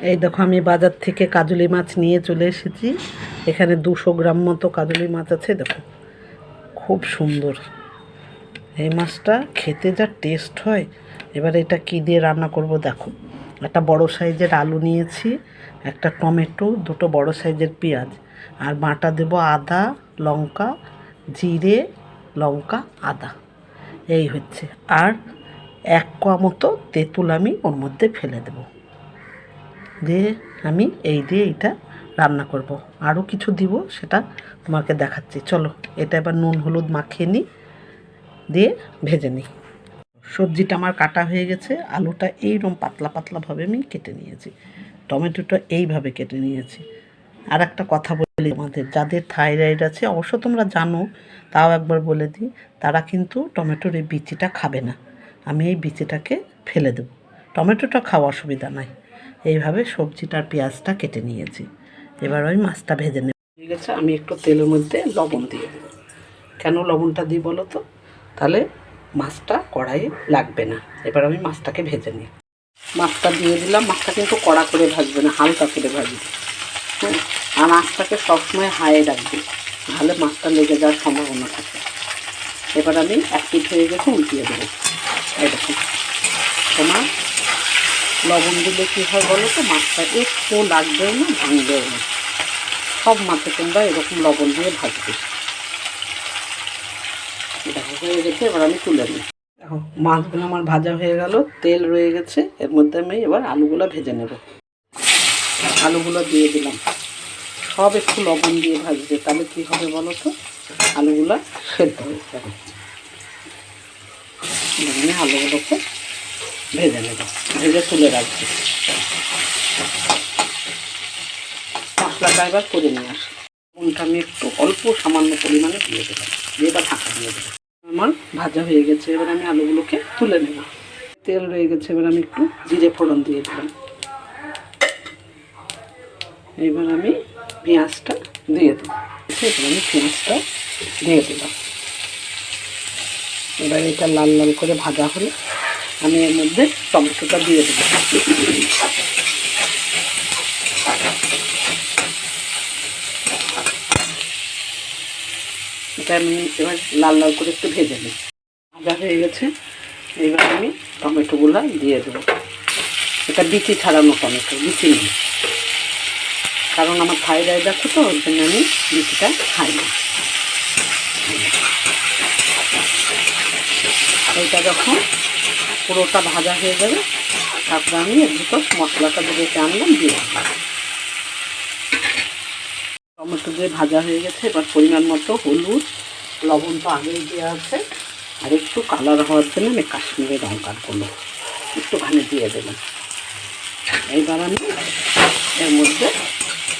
এই দেখো, আমি বাজার থেকে কাজুলি মাছ নিয়ে চলে এসেছি। এখানে দুশো গ্রাম মতো কাজলি মাছ আছে, দেখো। খুব সুন্দর। এই মাছটা খেতে যা টেস্ট হয়। এবার এটা কী দিয়ে রান্না করব, দেখো। একটা বড় সাইজের আলু নিয়েছি, একটা টমেটো, দুটো বড় সাইজের পেঁয়াজ। আর বাটা দেব আদা, লঙ্কা, জিরে, লঙ্কা, আদা। এই হচ্ছে। আর এক কোয়া মতো তেঁতুল আমি ওর মধ্যে ফেলে দেবো। দিয়ে আমি এই দিয়ে এটা রান্না করব। আরও কিছু দিব, সেটা তোমাকে দেখাচ্ছি। চলো, এটা এবার নুন, হলুদ মাখিয়ে নিই দিয়ে ভেজে নিই সবজিটা আমার কাটা হয়ে গেছে, আলুটা এইরকম পাতলা পাতলাভাবে আমি কেটে নিয়েছি। টমেটোটা এইভাবে কেটে নিয়েছি। আর একটা কথা বলি আমাদের যাদের থাইরয়েড আছে, অবশ্য তোমরা জানো, তাও একবার বলে দিই, তারা কিন্তু টমেটোর এই বিচিটা খাবে না। আমি এই বিচিটাকে ফেলে দেবো। টমেটোটা খাওয়া অসুবিধা নাই। এইভাবে সবজিটার পেঁয়াজটা কেটে নিয়েছি। এবার ওই মাছটা ভেজে নেব। ঠিক আছে আমি একটু তেলের মধ্যে লবণ দিয়ে দেবো। কেন লবণটা দিই বলো তো? তাহলে মাছটা কড়াইয়ে লাগবে না। এবার আমি মাছটাকে ভেজে নিই। মাছটা দিয়ে দিলাম, মাছটা কিন্তু কড়া করে ভাজবে না, হালকা করে ভাজবে। হ্যাঁ আর মাছটাকে সবসময় হাইয়ে রাখবে, তাহলে মাছটা লেগে যাওয়ার সম্ভাবনা থাকে। এবার আমি এক পিঠ হয়ে গেছে, উল্টিয়ে দেবো। দেখুন তোমার লবণ দিলে কী হয় বলো তো? মাছটা একটু লাগবেও না ভাঙবেও না। সব মাছে তোমরা এরকম লবণ দিয়ে ভাজবে। দেখো, হয়ে গেছে, এবার আমি তুলে নিই দেখো, মাছগুলো আমার ভাজা হয়ে গেল, তেল রয়ে গেছে, এর মধ্যে আমি এবার আলুগুলো ভেজে নেব। আলুগুলো দিয়ে দিলাম। সব একটু লবণ দিয়ে ভাজবে, তাহলে কী হবে বলো তো? আলুগুলো সেদ্ধ হয়ে যাবে। আলুগুলোকে ভেজে নেব ভেজে তুলে রাখছি। মশলাটা এবার করে নিয়ে আসি। নুনটা আমি একটু অল্প সামান্য পরিমাণে দিয়ে দেবো। দিয়ে এবার ঢাকা দিয়ে দেবো। আমার ভাজা হয়ে গেছে, এবার আমি আলুগুলোকে তুলে নেব। তেল রয়ে গেছে, এবার আমি একটু জিরে ফোড়ন দিয়ে দিলাম। এবার আমি পেঁয়াজটা দিয়ে দেবো। এবার আমি পেঁয়াজটা দিয়ে দিলাম। এবার এটা লাল লাল করে ভাজা হলে। আমি এর মধ্যে টমেটোটা দিয়ে দেবো। এটা আমি এবার লাল লাল করে একটু ভেজে নিই ভাজা হয়ে গেছে। এবার আমি টমেটোগুলো দিয়ে দেবো। এটা বিচি ছাড়ানো টমেটো, বিচি নেই কারণ আমার থাইরয়েড আছে তো ওর জন্য আমি বিচিটা খাই না। এইটা যখন পুরোটা ভাজা হয়ে যাবে। তারপরে আমি এর ভিতর মশলাটা যেটা আনলাম দিয়ে টমেটো দিয়ে ভাজা হয়ে গেছে। এবার পরিমাণ মতো হলুদ, লবণ তো আগেই দেওয়া আছে। আর একটু কালার হওয়ার জন্য আমি কাশ্মীরি লঙ্কারগুলো একটুখানি দিয়ে দেবেন এইবার আমি এর মধ্যে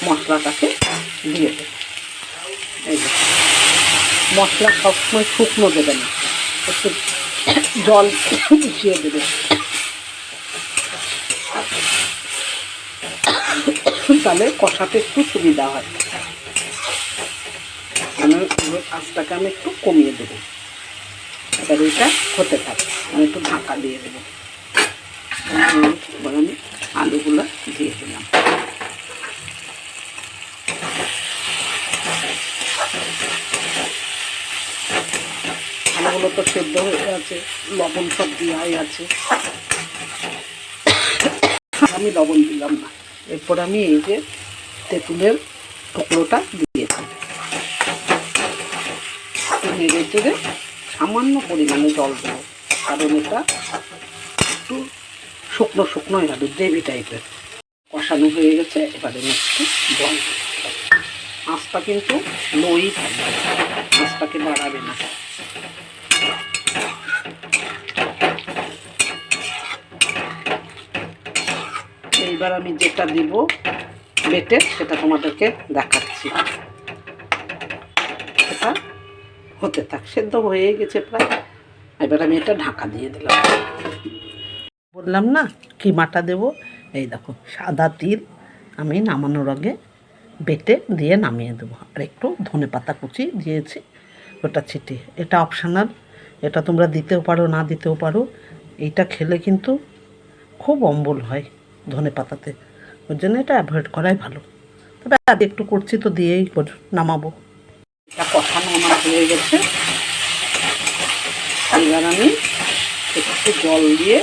মশলাটাকে দিয়ে দেব এই মশলা সবসময় শুকনো দেবেন না। একটু জল মিশিয়ে দেবে। তাহলে কষাতে একটু সুবিধা হয়। আমি আঁচটাকে আমি একটু কমিয়ে দেবো। এবার এটা হতে থাকে। আমি একটু ঢাকা দিয়ে দেবো। আমি আলুগুলো দিয়ে দিলাম আলুগুলো তো সেদ্ধ হয়ে আছে, লবণ সব দেওয়াই আছে। আমি লবণ দিলাম না। এরপর আমি এই যে তেঁতুলের টুকরোটা দিয়ে দিই নেড়ে চেড়ে সামান্য পরিমাণে জল দেবো, কারণ এটা একটু শুকনো শুকনো হবে, গ্রেভি টাইপের। কষানো হয়ে গেছে, এবারে একটু জল। আঁচটা কিন্তু লোই থাকবে আঁচটাকে বাড়াবে না এইবার আমি যেটা দিব বেটে, সেটা তোমাদেরকে দেখাচ্ছি। সেটা হতে থাক, সেদ্ধ হয়ে গেছে প্রায়। এবার আমি এটা ঢাকা দিয়ে দিলাম। বললাম না, কিমাটা দেব? এই দেখো, সাদা তিল আমি নামানোর আগে বেটে দিয়ে নামিয়ে দেবো। আর একটু ধনে পাতা কুচি দিয়েছি, ওটা ছিটিয়ে। এটা অপশানাল এটা তোমরা দিতেও পারো, না দিতেও পারো। এইটা খেলে কিন্তু খুব অম্বল হয়। ধনে পাতাতে। ওর জন্য এটা অ্যাভয়েড করাই ভালো। তবে আজ একটু করছি তো দিয়েই নামাবো। এটা কষানো আমার হয়ে গেছে। এবার আমি একটু জল দিয়ে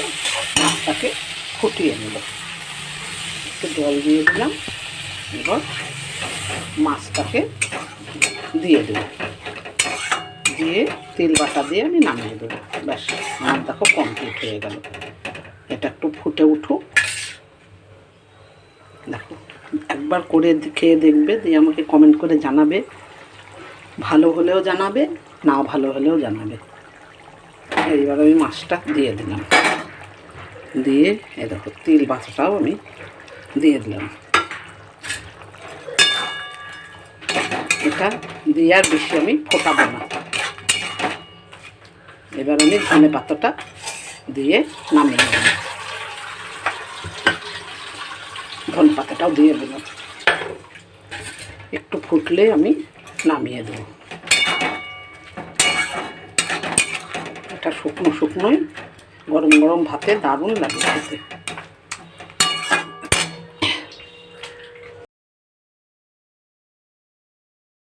মাছটাকে ফুটিয়ে নেব। একটু জল দিয়ে দিলাম। এবার মাছটাকে দিয়ে দেবো। দিয়ে তেল বাটা দিয়ে আমি নামিয়ে দেবো। ব্যাস, আমার দেখো কমপ্লিট হয়ে গেল। এটা একটু ফুটে উঠুক। দেখো একবার করে খেয়ে দেখবে, দিয়ে আমাকে কমেন্ট করে জানাবে। ভালো হলেও জানাবে, না ভালো হলেও জানাবে। এইবার আমি মাছটা দিয়ে দিলাম। দিয়ে এ দেখো, তিল বাটাটাও আমি দিয়ে দিলাম। এটা দিয়ে আর বেশি আমি ফোটাবো না। এবার আমি ধনে পাতাটা দিয়ে নামিয়ে দেবো ধনে পাতাটাও দিয়ে দেবো। একটু ফুটলে আমি নামিয়ে দেবো। এটা শুকনো শুকনোই, গরম গরম ভাতে দারুণ লাগে খেতে।